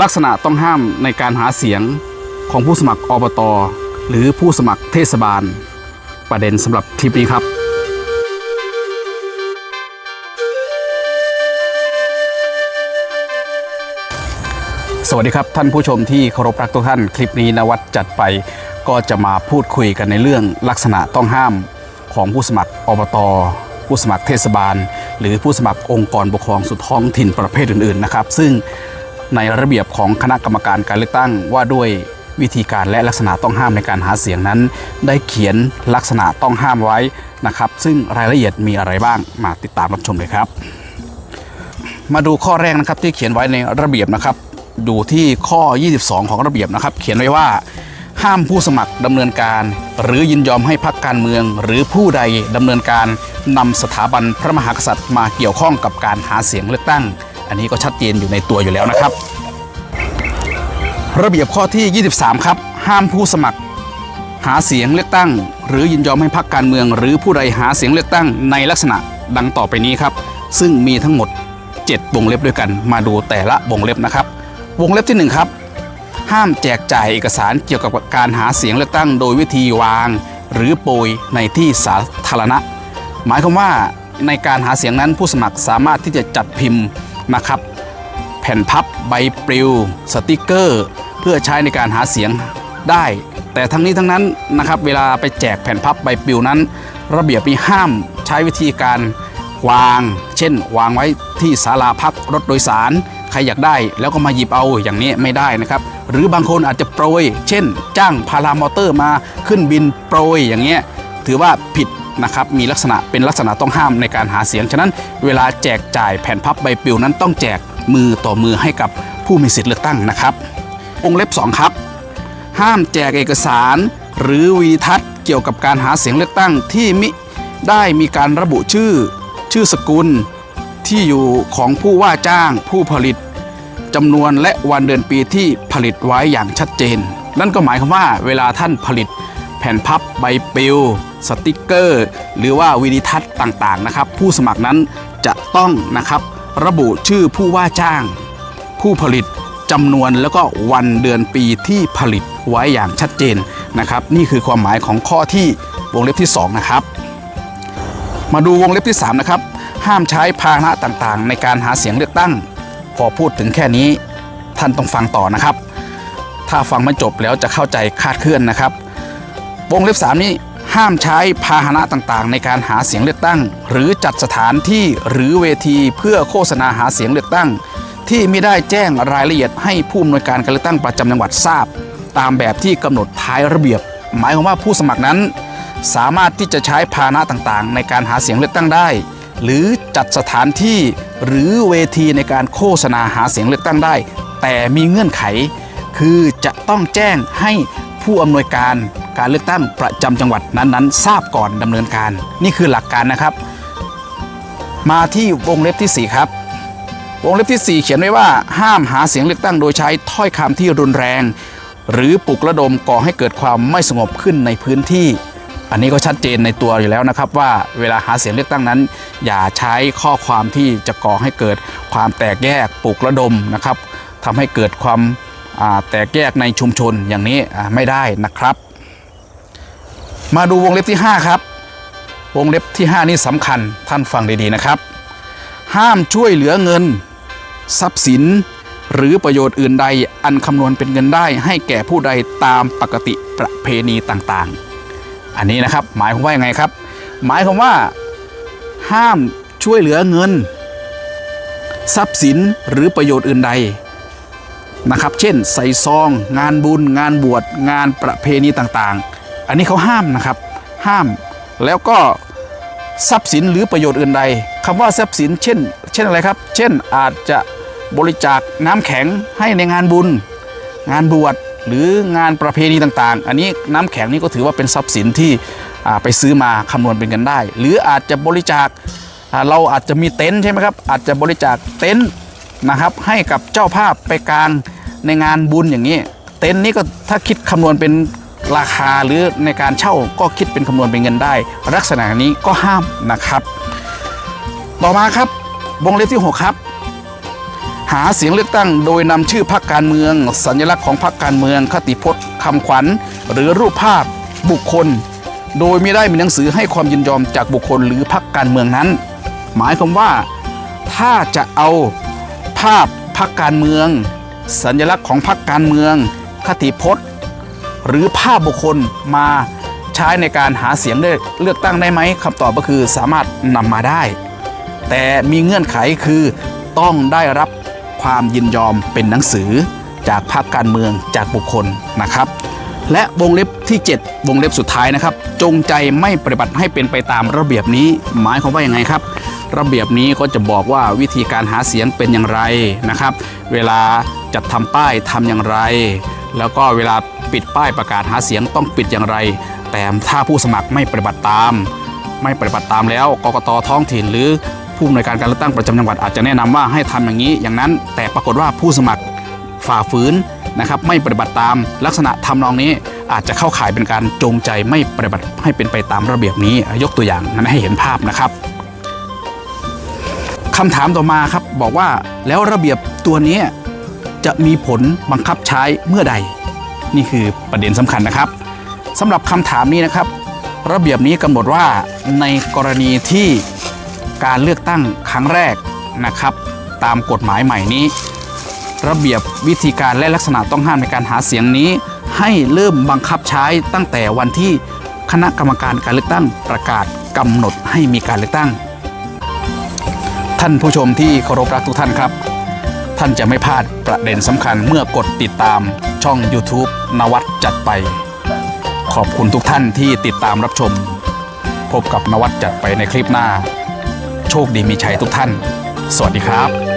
ลักษณะต้องห้ามในการหาเสียงของผู้สมัครอบตหรือผู้สมัครเทศบาล ประเด็นสำหรับคลิปนี้ครับ สวัสดีครับท่านผู้ชมที่เคารพรักทุกท่าน คลิปนี้นวัดจัดไปก็จะมาพูดคุยกันในเรื่องลักษณะต้องห้ามของผู้สมัครอบตผู้สมัครเทศบาล หรือผู้สมัครองค์กรปกครองส่วนท้องถิ่นประเภทอื่นๆนะครับ ซึ่ง ในระเบียบของคณะกรรมการการเลือกตั้งว่าด้วยวิธีการและลักษณะต้องห้ามในการหาเสียงนั้น ได้เขียนลักษณะต้องห้ามไว้นะครับ ซึ่งรายละเอียดมีอะไรบ้างมาติดตามรับชมเลยครับ มาดูข้อแรกนะครับที่เขียนไว้ในระเบียบนะครับ ดูที่ข้อ 22 ของระเบียบนะครับ เขียนไว้ว่า ห้ามผู้สมัครดำเนินการ หรือยินยอมให้พรรคการเมือง หรือผู้ใดดำเนินการนำสถาบันพระมหากษัตริย์มาเกี่ยวข้องกับการหาเสียงเลือกตั้ง อันนี้ก็ชัดเจนอยู่ในตัวอยู่แล้วนะครับ ระเบียบข้อที่ 23 ครับ ห้ามผู้สมัคร หาเสียงเลือกตั้ง หรือยินยอมให้พรรคการเมือง หรือผู้ใดหาเสียงเลือกตั้งในลักษณะดังต่อไปนี้ครับ ซึ่งมีทั้งหมด 7 วงเล็บด้วยกัน มาดูแต่ละวงเล็บนะครับ วงเล็บที่ 1 ครับ ห้ามแจกจ่ายเอกสารเกี่ยวกับการหาเสียงเลือกตั้ง โดยวิธีวาง หรือโปรยในที่สาธารณะ หมายความว่าในการหาเสียงนั้นผู้สมัครสามารถที่จะจัดพิมพ์ นะครับ แผ่นพับใบปลิว สติกเกอร์ เพื่อใช้ในการหาเสียงได้ แต่ทั้งนี้ทั้งนั้นนะครับเวลาไปแจกแผ่นพับใบปลิวนั้น ระเบียบมีห้ามใช้วิธีการวาง เช่น วางไว้ที่ศาลาพักรถโดยสาร ใครอยากได้แล้วก็มาหยิบเอาอย่างนี้ไม่ได้นะครับ หรือบางคนอาจจะโปรย เช่น จ้างพารามอเตอร์มาขึ้นบินโปรยอย่างเงี้ยถือว่าผิด นะครับมีลักษณะเป็นลักษณะต้องห้ามในการหาเสียง ฉะนั้นเวลาแจกจ่ายแผ่นพับใบปลิวนั้นต้องแจกมือต่อมือให้กับผู้มีสิทธิ์เลือกตั้งนะครับ องเล็บ 2 ครับ ห้ามแจกเอกสาร หรือวีทัศน์เกี่ยวกับการหาเสียงเลือกตั้งที่มิได้มีการระบุชื่อ ชื่อสกุล ที่อยู่ของผู้ว่าจ้าง ผู้ผลิตจำนวนและวันเดือนปีที่ผลิตไว้อย่างชัดเจน นั่นก็หมายความว่าเวลาท่านผลิต แผ่นพับใบปลิว สติกเกอร์ หรือว่าวิดีทัศน์ต่างๆนะครับ ผู้สมัครนั้นจะต้องนะครับ ระบุชื่อผู้ว่าจ้าง ผู้ผลิตจำนวนแล้วก็วันเดือนปีที่ผลิตไว้อย่างชัดเจนนะครับ นี่คือความหมายของข้อที่วงเล็บที่ 2 นะครับ มาดูวงเล็บที่ 3 นะครับ ห้ามใช้พาหนะต่างๆ ในการหาเสียงเลือกตั้ง พอพูดถึงแค่นี้ท่านต้องฟังต่อนะครับ ถ้าฟังไม่จบแล้วจะเข้าใจคลาดเคลื่อนนะครับ วงเล็บ 3 นี้ห้ามใช้พาหนะต่างๆ ในการหาเสียงเลือกตั้ง หรือจัดสถานที่หรือเวทีเพื่อโฆษณาหาเสียงเลือกตั้ง ที่ไม่ได้แจ้งรายละเอียดให้ผู้อำนวยการการเลือกตั้งประจำจังหวัดทราบ ตามแบบที่กำหนดท้ายระเบียบ หมายความว่าผู้สมัครนั้น สามารถที่จะใช้พาหนะต่างๆ ในการหาเสียงเลือกตั้งได้ หรือจัดสถานที่หรือเวทีในการโฆษณาหาเสียงเลือกตั้งได้ แต่มีเงื่อนไข คือจะต้องแจ้งให้ผู้อำนวยการ การเลือกตั้งประจำจังหวัดนั้นๆ ทราบก่อนดำเนินการ นี่คือหลักการนะครับ มาที่วงเล็บทีสี่ 4 ครับ วงเล็บที่ 4 เขียนไว้ว่าห้ามหาเสียงเลือกตั้งโดยใช้ถ้อยคำที่รุนแรง หรือปลุกระดมก่อให้เกิดความไม่สงบขึ้นในพื้นที่ อันนี้ก็ชัดเจนในตัวอยู่แล้วนะครับ ว่าเวลาหาเสียงเลือกตั้งนั้น อย่าใช้ข้อความที่จะก่อให้เกิดความแตกแยกปลุกระดมนะครับทำให้เกิดความแตกแยกในชุมชนอย่างนี้ไม่ได้นะครับ มาดูวงเล็บที่ 5 ครับ วงเล็บที่ 5 นี่สำคัญท่านฟังดีๆนะครับ ห้ามช่วยเหลือเงิน ทรัพย์สิน หรือประโยชน์อื่นใดอันคำนวณเป็นเงินได้ ให้แก่ผู้ใดตามปกติประเพณีต่างๆ อันนี้นะครับหมายความว่ายังไงครับ หมายความว่า ห้ามช่วยเหลือเงิน ทรัพย์สินหรือประโยชน์อื่นใดนะครับ เช่น ใส่ซอง งานบุญ งานบวช งานประเพณีต่างๆ อันนี้เขาห้ามนะครับ ห้ามแล้วก็ทรัพย์สินหรือประโยชน์อื่นใดคำว่าทรัพย์สินเช่น เช่นอะไรครับ เช่นอาจจะบริจาคน้ำแข็งให้ในงานบุญ งานบวชหรืองานประเพณีต่างๆ อันนี้น้ำแข็งนี่ก็ถือว่าเป็นทรัพย์สินที่ไปซื้อมาคำนวณเป็นเงินได้ หรืออาจจะบริจาคเราอาจจะมีเต็นท์ใช่ไหมครับ อาจจะบริจาคเต็นท์นะครับ ให้กับเจ้าภาพไปกลางในงานบุญอย่างนี้ เต็นท์นี้ก็ถ้าคิดคำนวณเป็น ราคาหรือในการเช่าก็คิดเป็นคำนวณเป็นเงินได้ ลักษณะนี้ก็ห้ามนะครับ ต่อมาครับวงเล็บที่ 6 ครับ หาเสียงเลือกตั้งโดยนำชื่อพรรคการเมือง สัญลักษณ์ของพรรคการเมือง คติพจน์คำขวัญ หรือรูปภาพบุคคล โดยไม่ได้มีหนังสือให้ความยินยอมจากบุคคลหรือพรรคการเมืองนั้น หมายความว่าถ้าจะเอาภาพพรรคการเมือง สัญลักษณ์ของพรรคการเมือง คติพจน์ หรือภาพบุคคลมาใช้ในการหาเสียงเลือกตั้งได้ไหมคำตอบก็คือสามารถนำมาได้ แต่มีเงื่อนไขคือต้องได้รับความยินยอมเป็นหนังสือจากพรรคการเมืองจากบุคคลนะครับ และวงเล็บที่ 7 วงเล็บสุดท้ายนะครับ จงใจไม่ปฏิบัติให้เป็นไปตามระเบียบนี้ หมายความว่าอย่างไงครับ ระเบียบนี้ก็จะบอกว่าวิธีการหาเสียงเป็นอย่างไรนะครับ เวลาจัดทำป้ายทำอย่างไร แล้วก็เวลา ปิดป้ายประกาศหาเสียงต้องปิดอย่างไร แต่ถ้าผู้สมัครไม่ปฏิบัติตาม ไม่ปฏิบัติตามแล้วกกตท้องถิ่นหรือผู้อำนวยการการเลือกตั้งประจำจังหวัดอาจจะแนะนำว่าให้ทำอย่างนี้อย่างนั้น แต่ปรากฏว่าผู้สมัครฝ่าฝืนนะครับไม่ปฏิบัติตามลักษณะทำนองนี้อาจจะเข้าข่ายเป็นการจงใจไม่ปฏิบัติให้เป็นไปตามระเบียบนี้ ยกตัวอย่างนั้นให้เห็นภาพนะครับคำถามต่อมาครับบอกว่าแล้วระเบียบตัวนี้จะมีผลบังคับใช้เมื่อใด นี่คือประเด็นสำคัญนะครับสำหรับคำถามนี้นะครับ ระเบียบนี้กำหนดว่าในกรณีที่การเลือกตั้งครั้งแรกนะครับ ตามกฎหมายใหม่นี้ ระเบียบวิธีการและลักษณะต้องห้ามในการหาเสียงนี้ ให้เริ่มบังคับใช้ตั้งแต่วันที่คณะกรรมการการเลือกตั้งประกาศกำหนดให้มีการเลือกตั้ง ท่านผู้ชมที่เคารพรักทุกท่านครับ ท่านจะไม่พลาดประเด็นสำคัญเมื่อกดติดตาม ช่อง YouTube นวัดจัดไป ขอบคุณทุกท่านที่ติดตามรับชม พบกับนวัดจัดไปในคลิปหน้า โชคดีมีชัยทุกท่าน สวัสดีครับ